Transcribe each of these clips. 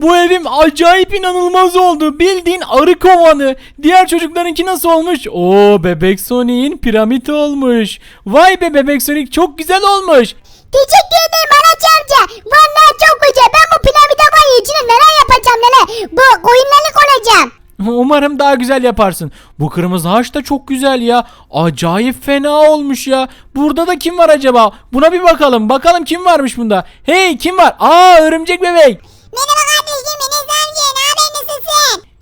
Bu evim acayip inanılmaz oldu. Bildiğin arı kovanı. Diğer çocuklarınki nasıl olmuş? Oo bebek Sonic'in piramit olmuş. Vay be bebek Sonic çok güzel olmuş. Teşekkür ederim Anaç amca. Vallahi çok güzel. Ben bu piramide var ya içine neler yapacağım neler. Bu koyunlarını koyacağım. Umarım daha güzel yaparsın. Bu kırmızı haç da çok güzel ya. Acayip fena olmuş ya. Burada da kim var acaba? Buna bir bakalım. Bakalım kim varmış bunda. Hey kim var? Aa örümcek bebek.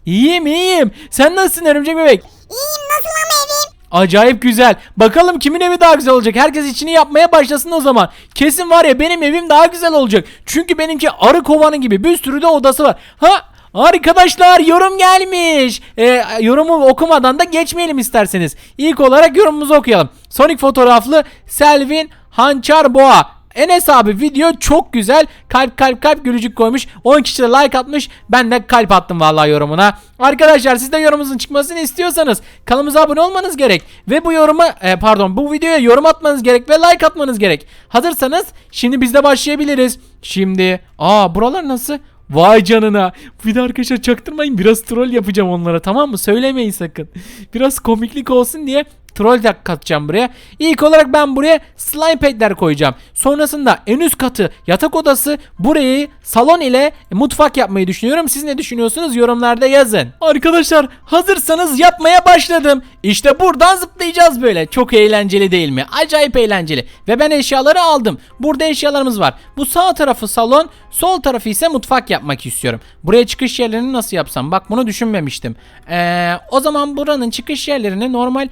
İyiyim iyiyim. Sen nasılsın örümcek bebek? İyiyim nasıl ama evim? Acayip güzel. Bakalım kimin evi daha güzel olacak. Herkes içini yapmaya başlasın o zaman. Kesin var ya benim evim daha güzel olacak. Çünkü benimki arı kovanı gibi bir sürü de odası var. Ha Arkadaşlar yorum gelmiş. Ee, yorumu okumadan da geçmeyelim isterseniz. İlk olarak yorumumuzu okuyalım. Sonic fotoğraflı Selvin Hançar Boğa. Enes abi video çok güzel. Kalp kalp kalp gülücük koymuş. 10 kişi de like atmış. Ben de kalp attım vallahi yorumuna. Arkadaşlar siz de yorumunuzun çıkmasını istiyorsanız kanalımıza abone olmanız gerek. Ve bu yoruma e, pardon bu videoya yorum atmanız gerek ve like atmanız gerek. Hazırsanız şimdi biz de başlayabiliriz. Şimdi aa buralar nasıl? Vay canına. Bir de arkadaşlar çaktırmayın biraz troll yapacağım onlara tamam mı? Söylemeyin sakın. Biraz komiklik olsun diye troll tak katacağım buraya. İlk olarak ben buraya slime pad'ler koyacağım. Sonrasında en üst katı yatak odası burayı salon ile mutfak yapmayı düşünüyorum. Siz ne düşünüyorsunuz yorumlarda yazın. Arkadaşlar hazırsanız yapmaya başladım. İşte buradan zıplayacağız böyle. Çok eğlenceli değil mi? Acayip eğlenceli. Ve ben eşyaları aldım. Burada eşyalarımız var. Bu sağ tarafı salon, sol tarafı ise mutfak yapmak istiyorum. Buraya çıkış yerlerini nasıl yapsam? Bak bunu düşünmemiştim. Ee, o zaman buranın çıkış yerlerini normal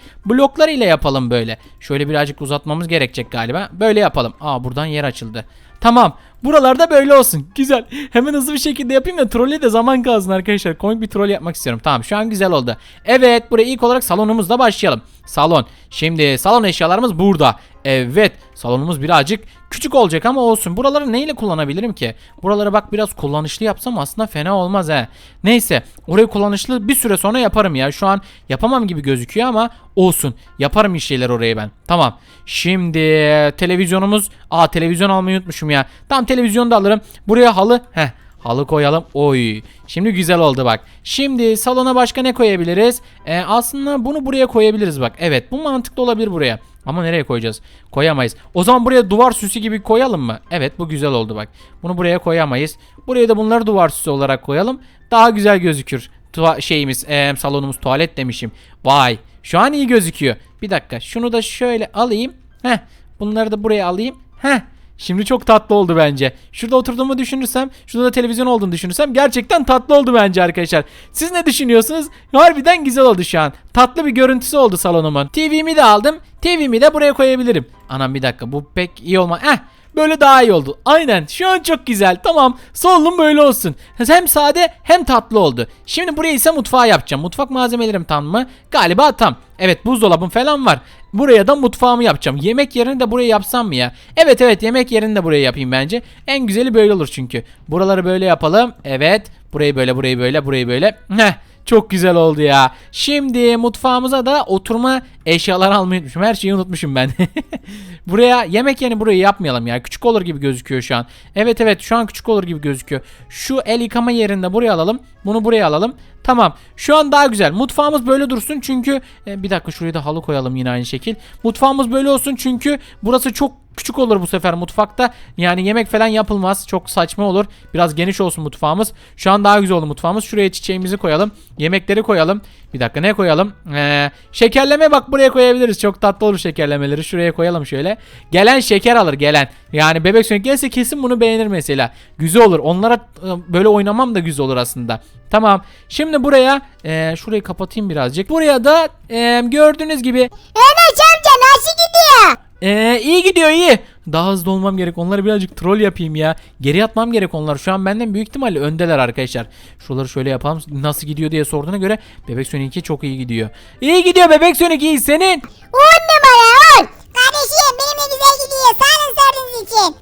bloklar yapalım böyle. Şöyle birazcık uzatmamız gerekecek galiba. Böyle yapalım. Aa buradan yer açıldı. Tamam. Buralarda böyle olsun. Güzel. Hemen hızlı bir şekilde yapayım da trolle de zaman kalsın arkadaşlar. Komik bir troll yapmak istiyorum. Tamam şu an güzel oldu. Evet buraya ilk olarak salonumuzla başlayalım. Salon. Şimdi salon eşyalarımız burada. Evet salonumuz birazcık küçük olacak ama olsun. Buraları neyle kullanabilirim ki? Buraları bak biraz kullanışlı yapsam aslında fena olmaz he. Neyse orayı kullanışlı bir süre sonra yaparım ya. Şu an yapamam gibi gözüküyor ama olsun. Yaparım bir şeyler oraya ben. Tamam. Şimdi televizyonumuz. Aa televizyon almayı unutmuşum ya. Tamam televizyonu da alırım. Buraya halı. Heh. Halı koyalım. Oy. Şimdi güzel oldu bak. Şimdi salona başka ne koyabiliriz? Ee, aslında bunu buraya koyabiliriz bak. Evet bu mantıklı olabilir buraya. Ama nereye koyacağız? Koyamayız. O zaman buraya duvar süsü gibi koyalım mı? Evet bu güzel oldu bak. Bunu buraya koyamayız. Buraya da bunları duvar süsü olarak koyalım. Daha güzel gözükür. Tuva şeyimiz, ee, salonumuz tuvalet demişim. Vay. Şu an iyi gözüküyor. Bir dakika. Şunu da şöyle alayım. Heh. Bunları da buraya alayım. Heh. Şimdi çok tatlı oldu bence. Şurada oturduğumu düşünürsem, şurada da televizyon olduğunu düşünürsem gerçekten tatlı oldu bence arkadaşlar. Siz ne düşünüyorsunuz? Harbiden güzel oldu şu an. Tatlı bir görüntüsü oldu salonumun. TV'mi de aldım. TV'mi de buraya koyabilirim. Anam bir dakika bu pek iyi olma. Eh Böyle daha iyi oldu. Aynen şu an çok güzel. Tamam salonum böyle olsun. Hem sade hem tatlı oldu. Şimdi buraya ise mutfağı yapacağım. Mutfak malzemelerim tam mı? Galiba tam. Evet buzdolabım falan var. Buraya da mutfağımı yapacağım. Yemek yerini de buraya yapsam mı ya? Evet evet yemek yerini de buraya yapayım bence. En güzeli böyle olur çünkü. Buraları böyle yapalım. Evet. Burayı böyle burayı böyle burayı böyle. Heh. Çok güzel oldu ya. Şimdi mutfağımıza da oturma eşyalar almayı unutmuşum. Her şeyi unutmuşum ben. buraya yemek yerini burayı yapmayalım ya. Küçük olur gibi gözüküyor şu an. Evet evet şu an küçük olur gibi gözüküyor. Şu el yıkama yerinde buraya alalım. Bunu buraya alalım. Tamam. Şu an daha güzel. Mutfağımız böyle dursun çünkü e, bir dakika şuraya da halı koyalım yine aynı şekil. Mutfağımız böyle olsun çünkü burası çok küçük olur bu sefer mutfakta. Yani yemek falan yapılmaz. Çok saçma olur. Biraz geniş olsun mutfağımız. Şu an daha güzel oldu mutfağımız. Şuraya çiçeğimizi koyalım. Yemekleri koyalım. Bir dakika ne koyalım? Ee, şekerleme bak buraya koyabiliriz. Çok tatlı olur şekerlemeleri. Şuraya koyalım şöyle. Gelen şeker alır gelen. Yani bebek sönük gelse kesin bunu beğenir mesela. Güzel olur. Onlara e, böyle oynamam da güzel olur aslında. Tamam. Şimdi buraya e, şurayı kapatayım birazcık. Buraya da e, gördüğünüz gibi Anaç amca nasıl gidiyor? Ee, iyi gidiyor iyi. Daha hızlı olmam gerek. Onları birazcık troll yapayım ya. Geri atmam gerek onlar. Şu an benden büyük ihtimalle öndeler arkadaşlar. Şuraları şöyle yapalım. Nasıl gidiyor diye sorduğuna göre Bebek Sonic çok iyi gidiyor. İyi gidiyor Bebek Sonic iyi. Senin? On numara on. Kardeşim benimle güzel gidiyor. Sağ olun sorduğunuz için.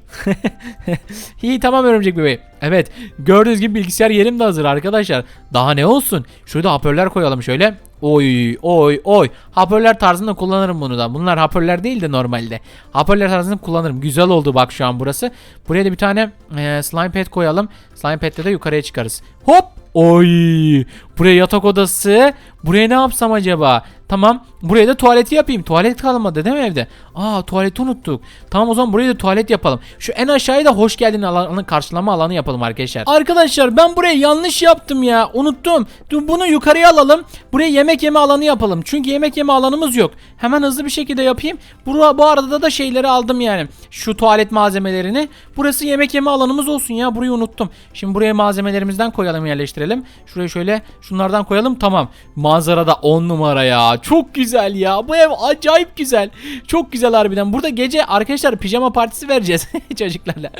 iyi tamam örümcek bebeğim. Evet gördüğünüz gibi bilgisayar yerim de hazır arkadaşlar. Daha ne olsun? Şurada hoparlör koyalım şöyle. Oy oy oy. Hoparlör tarzında kullanırım bunu da. Bunlar hoparlör değil de normalde. Hoparlör tarzında kullanırım. Güzel oldu bak şu an burası. Buraya da bir tane e, slime pad koyalım. Slime pad'le de yukarıya çıkarız. Hop. Oy. Buraya yatak odası. Buraya ne yapsam acaba? Tamam. Buraya da tuvaleti yapayım. Tuvalet kalmadı değil mi evde? Aa tuvaleti unuttuk. Tamam o zaman buraya da tuvalet yapalım. Şu en aşağıya da hoş geldin alanı karşılama alanı yapalım arkadaşlar. Arkadaşlar ben buraya yanlış yaptım ya. Unuttum. Dur bunu yukarıya alalım. Buraya yemek yeme alanı yapalım. Çünkü yemek yeme alanımız yok. Hemen hızlı bir şekilde yapayım. Bu, bu arada da şeyleri aldım yani. Şu tuvalet malzemelerini. Burası yemek yeme alanımız olsun ya. Burayı unuttum. Şimdi buraya malzemelerimizden koyalım yerleştirelim. Şuraya şöyle şunlardan koyalım. Tamam. Manzara da 10 numara ya. Çok güzel ya. Bu ev acayip güzel. Çok güzel harbiden. Burada gece arkadaşlar pijama partisi vereceğiz çocuklarla.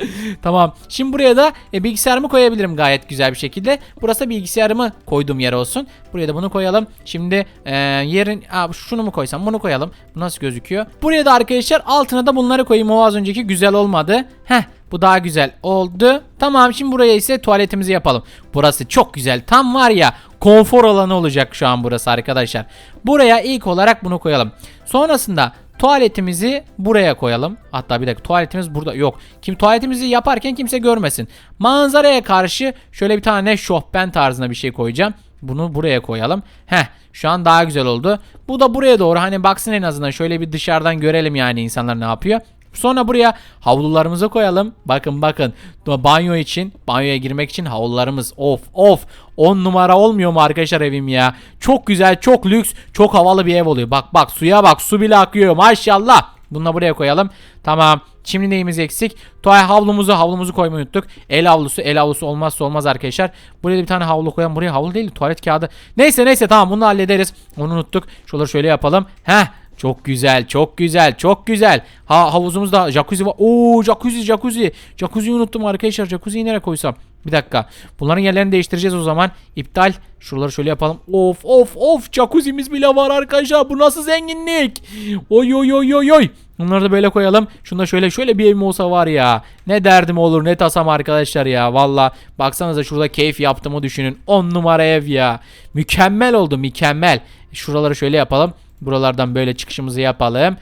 tamam. Şimdi buraya da e, bilgisayarımı koyabilirim gayet güzel bir şekilde. Burası bilgisayarımı koyduğum yer olsun. Buraya da bunu koyalım. Şimdi e, yerin Aa, şunu mu koysam bunu koyalım. Bu nasıl gözüküyor? Buraya da arkadaşlar altına da bunları koyayım. O az önceki güzel olmadı. Heh bu daha güzel oldu. Tamam şimdi buraya ise tuvaletimizi yapalım. Burası çok güzel. Tam var ya konfor alanı olacak şu an burası arkadaşlar. Buraya ilk olarak bunu koyalım. Sonrasında tuvaletimizi buraya koyalım. Hatta bir dakika tuvaletimiz burada yok. Kim tuvaletimizi yaparken kimse görmesin. Manzaraya karşı şöyle bir tane şofben tarzında bir şey koyacağım. Bunu buraya koyalım. Heh şu an daha güzel oldu. Bu da buraya doğru hani baksın en azından şöyle bir dışarıdan görelim yani insanlar ne yapıyor. Sonra buraya havlularımızı koyalım. Bakın bakın. Banyo için, banyoya girmek için havlularımız. Of of. 10 numara olmuyor mu arkadaşlar evim ya? Çok güzel, çok lüks, çok havalı bir ev oluyor. Bak bak suya bak. Su bile akıyor. Maşallah. Bunu da buraya koyalım. Tamam. Şimdi neyimiz eksik? Tuvalet havlumuzu havlumuzu koymayı unuttuk. El havlusu el havlusu olmazsa olmaz arkadaşlar. Buraya bir tane havlu koyalım. Buraya havlu değil tuvalet kağıdı. Neyse neyse tamam bunu hallederiz. Onu unuttuk. Şuraları şöyle yapalım. Heh çok güzel, çok güzel, çok güzel. Ha havuzumuzda jacuzzi var. Oo jacuzzi, jacuzzi. Jacuzziyi unuttum arkadaşlar. Jacuzziyi nereye koysam? Bir dakika. Bunların yerlerini değiştireceğiz o zaman. İptal. Şuraları şöyle yapalım. Of of of. Jacuzzi'miz bile var arkadaşlar. Bu nasıl zenginlik? Oy oy oy oy oy. Bunları da böyle koyalım. Şunu da şöyle şöyle bir evim olsa var ya. Ne derdim olur ne tasam arkadaşlar ya. Valla baksanıza şurada keyif yaptığımı düşünün. 10 numara ev ya. Mükemmel oldu mükemmel. Şuraları şöyle yapalım. Buralardan böyle çıkışımızı yapalım.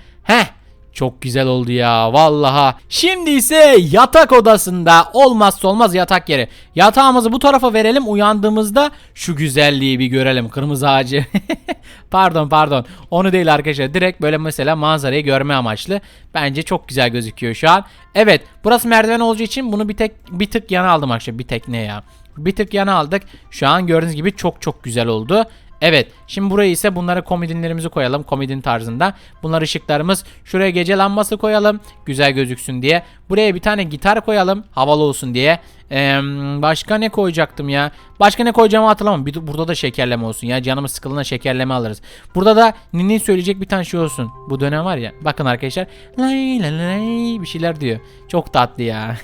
Çok güzel oldu ya vallaha. Şimdi ise yatak odasında olmazsa olmaz yatak yeri. Yatağımızı bu tarafa verelim uyandığımızda şu güzelliği bir görelim. Kırmızı ağacı. pardon pardon. Onu değil arkadaşlar. Direkt böyle mesela manzarayı görme amaçlı. Bence çok güzel gözüküyor şu an. Evet burası merdiven olacağı için bunu bir tek bir tık yana aldım arkadaşlar. Bir tek ne ya. Bir tık yana aldık. Şu an gördüğünüz gibi çok çok güzel oldu. Evet. Şimdi buraya ise bunlara komodinlerimizi koyalım. Komodin tarzında. Bunlar ışıklarımız. Şuraya gece lambası koyalım. Güzel gözüksün diye. Buraya bir tane gitar koyalım. Havalı olsun diye. Ee, başka ne koyacaktım ya? Başka ne koyacağımı hatırlamam. Bir, burada da şekerleme olsun ya. Canımız sıkıldığında şekerleme alırız. Burada da Nini söyleyecek bir tane şey olsun. Bu dönem var ya. Bakın arkadaşlar. Lay lay lay bir şeyler diyor. Çok tatlı ya.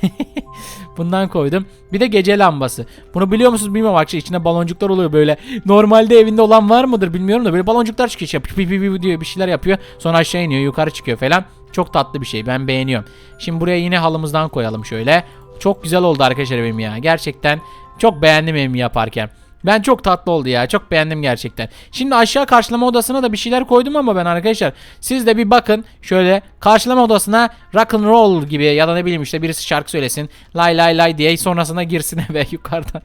Bundan koydum. Bir de gece lambası. Bunu biliyor musunuz bilmiyorum arkadaşlar. İçinde baloncuklar oluyor böyle. Normalde evinde olan var mıdır bilmiyorum da böyle baloncuklar çıkıyor. Şey, diyor bir şeyler yapıyor. Sonra aşağı iniyor yukarı çıkıyor falan. Çok tatlı bir şey ben beğeniyorum. Şimdi buraya yine halımızdan koyalım şöyle. Çok güzel oldu arkadaşlar evim ya. Gerçekten çok beğendim evimi yaparken. Ben çok tatlı oldu ya. Çok beğendim gerçekten. Şimdi aşağı karşılama odasına da bir şeyler koydum ama ben arkadaşlar. Siz de bir bakın. Şöyle karşılama odasına rock and roll gibi ya da ne bileyim işte birisi şarkı söylesin. Lay lay lay diye sonrasında girsin eve yukarıdan.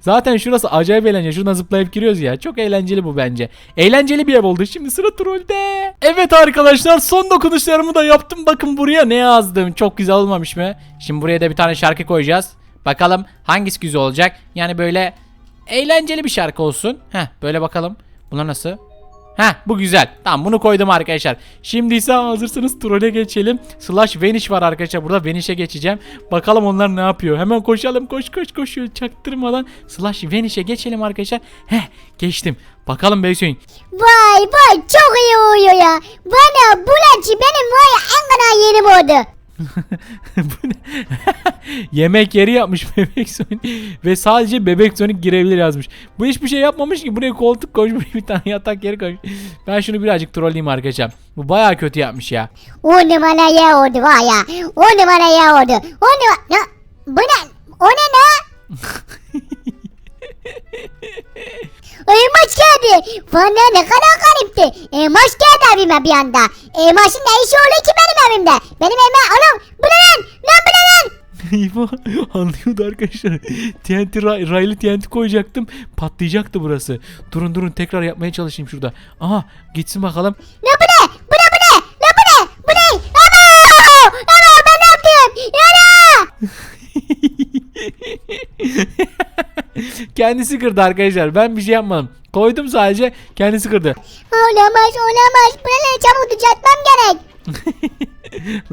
Zaten şurası acayip eğlenceli. Şuradan zıplayıp giriyoruz ya. Çok eğlenceli bu bence. Eğlenceli bir ev oldu. Şimdi sıra trollde. Evet arkadaşlar son dokunuşlarımı da yaptım. Bakın buraya ne yazdım. Çok güzel olmamış mı? Şimdi buraya da bir tane şarkı koyacağız. Bakalım hangisi güzel olacak. Yani böyle eğlenceli bir şarkı olsun. Heh böyle bakalım. Bunlar nasıl? Heh bu güzel. Tamam bunu koydum arkadaşlar. Şimdi ise hazırsınız trole geçelim. Slash Vanish var arkadaşlar. Burada Vanish'e geçeceğim. Bakalım onlar ne yapıyor. Hemen koşalım. Koş koş koşuyor. Çaktırmadan Slash Vanish'e geçelim arkadaşlar. Heh geçtim. Bakalım Beysoyun. Vay vay çok iyi oluyor ya. Bana bulancı benim var ya en kadar yerim oldu. Bu ne? Yemek yeri yapmış bebek Sonic ve sadece bebek Sonic girebilir yazmış. Bu hiçbir şey yapmamış ki buraya koltuk koymuş bir tane yatak yeri koymuş. Ben şunu birazcık trolleyeyim arkadaşlar. Bu bayağı kötü yapmış ya. O numara ya oldu var ya. O numara ya oldu. O numara... Ya, bu ne? O ne ne? Maçka geldi. Valla ne kadar garipti. Elmas geldi evime bir anda. Elmasın ne işi oluyor ki benim evimde? Benim evime oğlum bu ne lan? Lan bu ne lan? Eyvah anlıyordu arkadaşlar. TNT ray, raylı TNT koyacaktım. Patlayacaktı burası. Durun durun tekrar yapmaya çalışayım şurada. Aha gitsin bakalım. Ne bu ne? Bu ne bu ne? Ne bu ne? Bu ne? Ama! Ama ben ne yaptım? Yana! kendisi kırdı arkadaşlar. Ben bir şey yapmadım. Koydum sadece kendisi kırdı. Olamaz olamaz. Buraları çabuk düzeltmem gerek.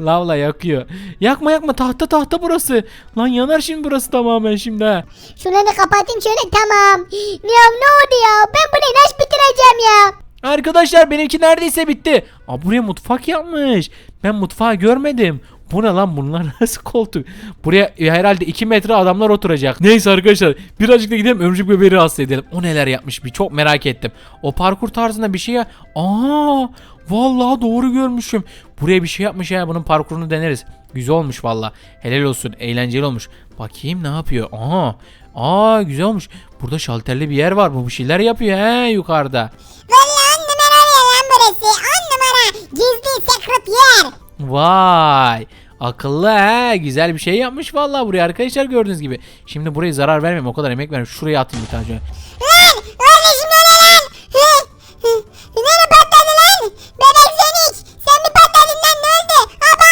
Lavla yakıyor. Yakma yakma tahta tahta burası. Lan yanar şimdi burası tamamen şimdi ha. Şunları kapatayım şöyle tamam. Ya ne oldu ya? Ben burayı nasıl bitireceğim ya? Arkadaşlar benimki neredeyse bitti. Aa buraya mutfak yapmış. Ben mutfağı görmedim. Bu ne lan bunlar nasıl koltuk? Buraya e, herhalde 2 metre adamlar oturacak. Neyse arkadaşlar birazcık da gidelim örümcek bebeği rahatsız edelim. O neler yapmış bir çok merak ettim. O parkur tarzında bir şey ya. Aa vallahi doğru görmüşüm. Buraya bir şey yapmış ya bunun parkurunu deneriz. Güzel olmuş valla. Helal olsun eğlenceli olmuş. Bakayım ne yapıyor. Aa, aa güzel olmuş. Burada şalterli bir yer var. Bu bir şeyler yapıyor he yukarıda. Valla on numara yer lan burası. On numara. Gizli secret yer. Vay. Akıllı he. Güzel bir şey yapmış vallahi buraya arkadaşlar gördüğünüz gibi. Şimdi buraya zarar vermeyeyim o kadar emek vermiş. Şuraya atayım bir tane şöyle. Lan! Kardeşim nereye lan? Hı? Hı? Nereye patladı lan? Bebek Sonic! Sen mi patladın lan ne oldu? Aba!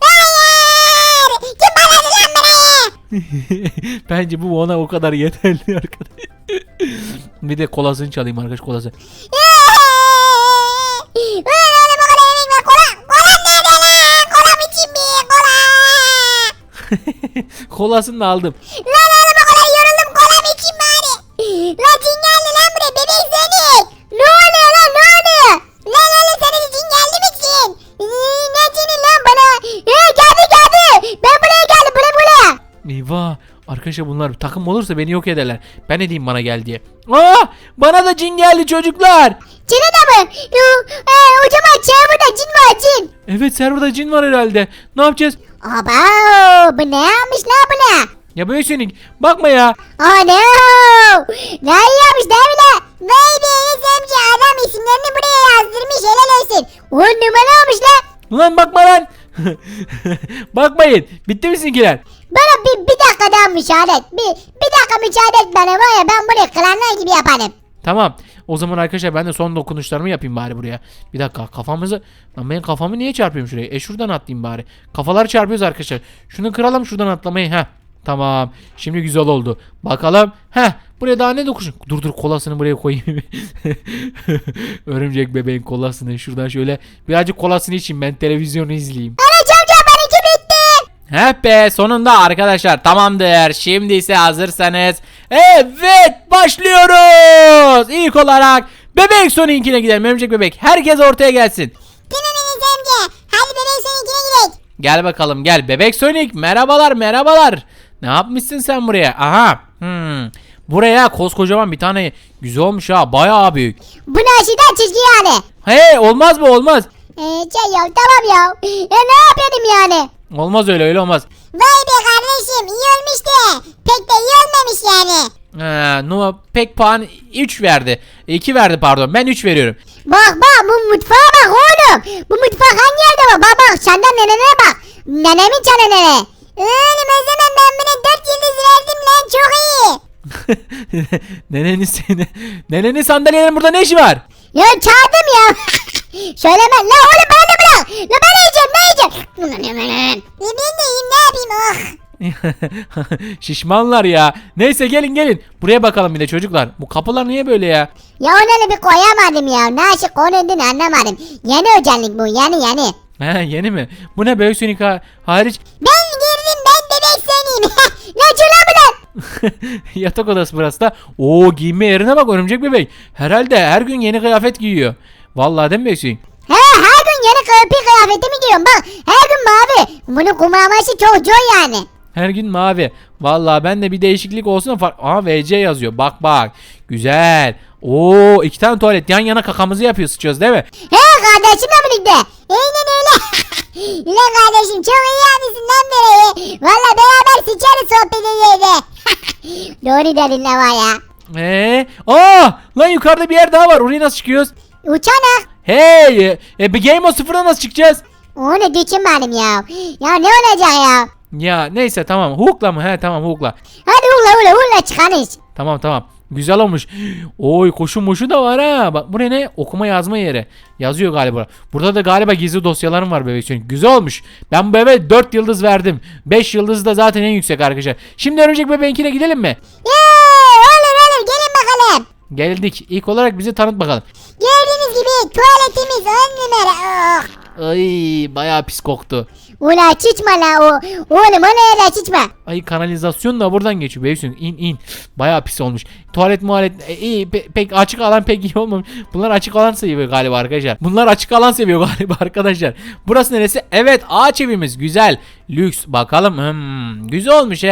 Hayır! Kim patladı lan burayı? Bence bu ona o kadar yeterli arkadaş. bir de kolasını çalayım arkadaş kolası. Ulan oğlum o Kolasını da aldım. Lan oğlum o kadar yoruldum. Kola için bari. Lan cin geldi lan buraya. Bebek Sonic! Ne oluyor lan? Ne oluyor? Lan oğlum sana da cin geldi mi cin? Ee, Ne cini lan bana? Ee, geldi geldi. Ben buraya geldim. Buraya buraya. Eyvah. Arkadaşlar bunlar takım olursa beni yok ederler. Ben ne diyeyim bana gel diye. Aa! Bana da cin geldi çocuklar. Mi? Yoo, Ee, o zaman çağırma cin var cin. Evet serverda cin var herhalde. Ne yapacağız? Aba bu ne yapmış lan bu ne? Ya böyle senin bakma ya. Ana! Ne yapmış ne bile? Vay be Enes amca adam isimlerini buraya yazdırmış helal olsun. On numara olmuş lan. Ulan bakma lan. Bakmayın. Bitti mi sizinkiler? Bana bir, bir dakika daha müsaade et. Bir, bir dakika müsaade et bana var ya ben buraya klanlar gibi yaparım. Tamam. O zaman arkadaşlar ben de son dokunuşlarımı yapayım bari buraya. Bir dakika kafamızı... Lan ben kafamı niye çarpıyorum şuraya? E şuradan atlayayım bari. Kafalar çarpıyoruz arkadaşlar. Şunu kıralım şuradan atlamayı. Heh. Tamam. Şimdi güzel oldu. Bakalım. Heh. Buraya daha ne dokunuş? Dur dur kolasını buraya koyayım. Örümcek bebeğin kolasını. Şuradan şöyle birazcık kolasını içeyim ben televizyonu izleyeyim. Enes amca benimki bitti. Heh be sonunda arkadaşlar tamamdır. Şimdi ise hazırsanız evet başlıyoruz. İlk olarak bebek Sonic'ine gidelim. Örümcek bebek herkes ortaya gelsin. Tamam Enes amca. Hadi bebek seninkine gidelim. Gel bakalım gel bebek Sonic merhabalar merhabalar. Ne yapmışsın sen buraya? Aha. Hmm. Buraya koskocaman bir tane güzel olmuş ha bayağı büyük. Bu nasıl çizgi yani? Hey olmaz mı olmaz. Ee, şey ya tamam ya. E ne yapayım yani? Olmaz öyle öyle olmaz. Vay be kardeşim iyi olmuş de. Pek de iyi olmamış yani. Ee, Numa pek puan 3 verdi. 2 verdi pardon ben 3 veriyorum. Bak bak bu mutfağa bak oğlum. Bu mutfak hangi yerde var? Bak bak senden nenene bak. Nenemin canı nene. Oğlum o zaman ben buna 4 yıldız verdim lan çok iyi. nenenin seni. Nenenin sandalyelerin burada ne işi var? Ya çağırdım ya. Söyleme la oğlum bana da bırak. La ben yiyeceğim ne yiyeceğim. ben de yiyeyim ne yapayım oh. Şişmanlar ya. Neyse gelin gelin. Buraya bakalım bir de çocuklar. Bu kapılar niye böyle ya? Ya onu bir koyamadım ya. Nasıl konulduğunu anlamadım. Yeni özellik bu yeni yeni. He yeni mi? Bu ne ha- hariç? Ben Yatak odası burası da. Oo giyinme yerine bak örümcek bebek. Herhalde her gün yeni kıyafet giyiyor. Vallahi değil mi Sonic? He her gün yeni kıyafet kıyafetimi giyiyorum bak. Her gün mavi. Bunun kumaması çok zor yani. Her gün mavi. Vallahi ben de bir değişiklik olsun. Aa VC yazıyor. Bak bak. Güzel. Oo iki tane tuvalet yan yana kakamızı yapıyor sıçıyoruz değil mi? He kardeşimle birlikte. Aynen öyle. Lan kardeşim çok iyi yapmışsın lan böyle. Valla beraber sıçarız sohbet ederiz. Doğru dedin ne var ya. Eee? Aa! Lan yukarıda bir yer daha var. Oraya nasıl çıkıyoruz? Uçana. Hey! e, E, bir Game of sıfırda nasıl çıkacağız? Onu düşünmedim ya. Ya ne olacak ya? Ya neyse tamam. Hook'la mı? He tamam hook'la. Hadi ula ula ula çıkarız. Tamam tamam. Güzel olmuş. Oy koşu moşu da var ha. Bak buraya ne? Okuma yazma yeri. Yazıyor galiba. Burada da galiba gizli dosyalarım var bebek için. Güzel olmuş. Ben bu eve 4 yıldız verdim. 5 yıldız da zaten en yüksek arkadaşlar. Şimdi örümcek bebeğinkine gidelim mi? Yeee olur olur gelin bakalım. Geldik. İlk olarak bizi tanıt bakalım. Gördüğünüz gibi tuvaletimiz on numara. Oh. Ay bayağı pis koktu. Ula çiçme la o. Oğlum ona öyle çiçme. Ay kanalizasyon da buradan geçiyor. Beysun in in. Bayağı pis olmuş. Tuvalet muhalet e, iyi pe- pek açık alan pek iyi olmamış. Bunlar açık alan seviyor galiba arkadaşlar. Bunlar açık alan seviyor galiba arkadaşlar. Burası neresi? Evet ağaç evimiz güzel. Lüks bakalım. Hmm, güzel olmuş he.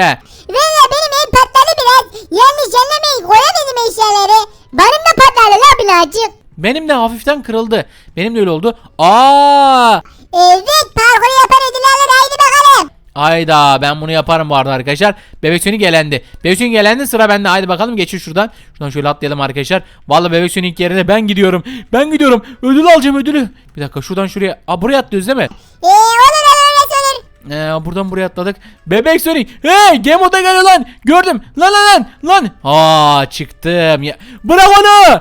Valla benim el patladı biraz. Yanlış anlamayın koyamadım eşyaları. Benim de patladı la birazcık. Benim de hafiften kırıldı. Benim de öyle oldu. Aa! Evet parkuru yapan ödül alır haydi bakalım. Ayda ben bunu yaparım bu arada arkadaşlar. Bebek Sonic gelendi. Bebek Sonic gelendi sıra bende. Haydi bakalım geçin şuradan. Şuradan şöyle atlayalım arkadaşlar. Vallahi Bebek Sonic yerine ben gidiyorum. Ben gidiyorum. Ödül alacağım ödülü. Bir dakika şuradan şuraya. Aa buraya atlıyoruz değil mi? Eee olur. Ee, buradan buraya atladık. Bebek Sonic. Hey Gemo'da geliyor lan. Gördüm. Lan lan lan. Lan. Aa çıktım. Ya. Bırak onu.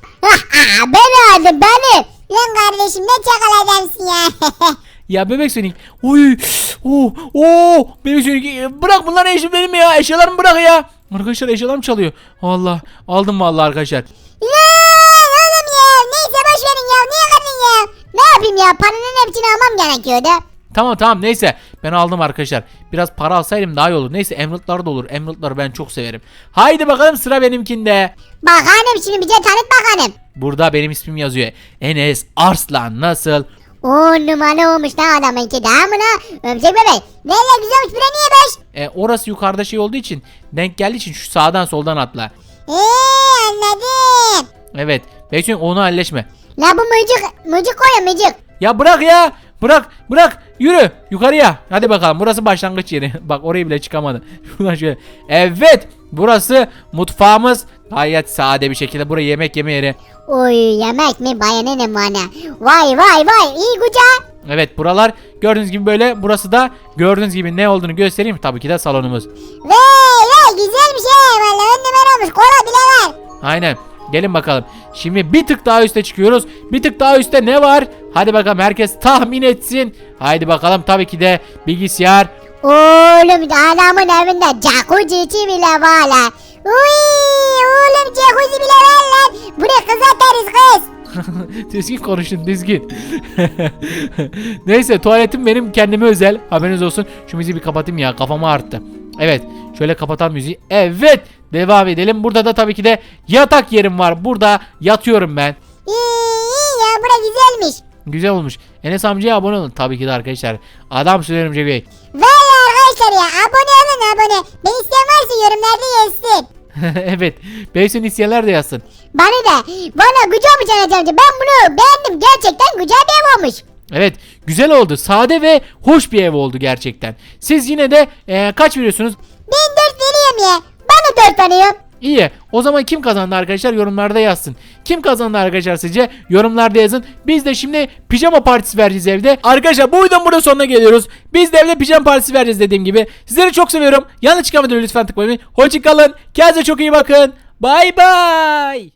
ben aldım beni. Lan kardeşim ne çakal adamsın ya. Ya bebek Sonic. Oy. Oo. Oo. Bebek Sonic. Bırak bunlar eşim benim ya. Eşyalarımı bırak ya. Arkadaşlar eşyalarım çalıyor. Allah. Aldım vallahi arkadaşlar. Lan oğlum ya neyse boş verin ya niye kadın ya. Ne yapayım ya paranın hepsini almam gerekiyordu. Tamam tamam neyse. Ben aldım arkadaşlar. Biraz para alsaydım daha iyi olur. Neyse emeraldlar da olur. Emeraldları ben çok severim. Haydi bakalım sıra benimkinde. Bakalım şimdi bize tanıt bakalım. Burada benim ismim yazıyor. Enes Arslan nasıl? On numara olmuş lan adamınki daha mı lan? Ömcek bebek. Valla güzelmiş bura niye boş? E, orası yukarıda şey olduğu için denk geldiği için şu sağdan soldan atla. Eee anladım. Evet. Bekçin onu halleşme. La bu mıcık, mıcık koyun mıcık. Ya bırak ya. Bırak bırak. Yürü yukarıya. Hadi bakalım burası başlangıç yeri. Bak oraya bile çıkamadı. Şuradan şöyle. Evet. Burası mutfağımız. Gayet sade bir şekilde. Buraya yemek yeme yeri. Oy yemek mi bayanın bana. Vay vay vay iyi kuca. Evet buralar gördüğünüz gibi böyle. Burası da gördüğünüz gibi ne olduğunu göstereyim. Tabii ki de salonumuz. Ve ya güzel bir şey. Valla on numara olmuş. Kola bile var. Aynen. Gelin bakalım. Şimdi bir tık daha üste çıkıyoruz. Bir tık daha üstte ne var? Hadi bakalım herkes tahmin etsin. Haydi bakalım tabii ki de bilgisayar. Oğlum adamın evinde jacuzzi bile var lan. Uy oğlum jacuzzi bile var lan. Buraya kız atarız kız. düzgün konuşun düzgün. Neyse tuvaletim benim kendime özel. Haberiniz olsun. Şu müziği bir kapatayım ya kafamı arttı. Evet şöyle kapatalım müziği. Evet devam edelim. Burada da tabii ki de yatak yerim var. Burada yatıyorum ben. İyi iyi ya bura güzelmiş. Güzel olmuş. Enes amcaya abone olun. Tabii ki de arkadaşlar. Adam söylerim Bey. Valla arkadaşlar ya abone olun abone. Ben isteyen varsa yorumlarda yazsın. evet. Beysun isyanlar da yazsın. Bana da. Bana güzel bir tane amca. Ben bunu beğendim. Gerçekten güzel bir ev olmuş. Evet güzel oldu. Sade ve hoş bir ev oldu gerçekten. Siz yine de eee, kaç veriyorsunuz? Ben dört veriyorum ya. Bana dört veriyorum. İyi. O zaman kim kazandı arkadaşlar yorumlarda yazsın. Kim kazandı arkadaşlar sizce? Yorumlarda yazın. Biz de şimdi pijama partisi vereceğiz evde. Arkadaşlar bu videonun burada sonuna geliyoruz. Biz de evde pijama partisi vereceğiz dediğim gibi. Sizleri çok seviyorum. Yanlış çıkan videoları lütfen tıklamayın. Hoşçakalın. Kendinize çok iyi bakın. Bay bay.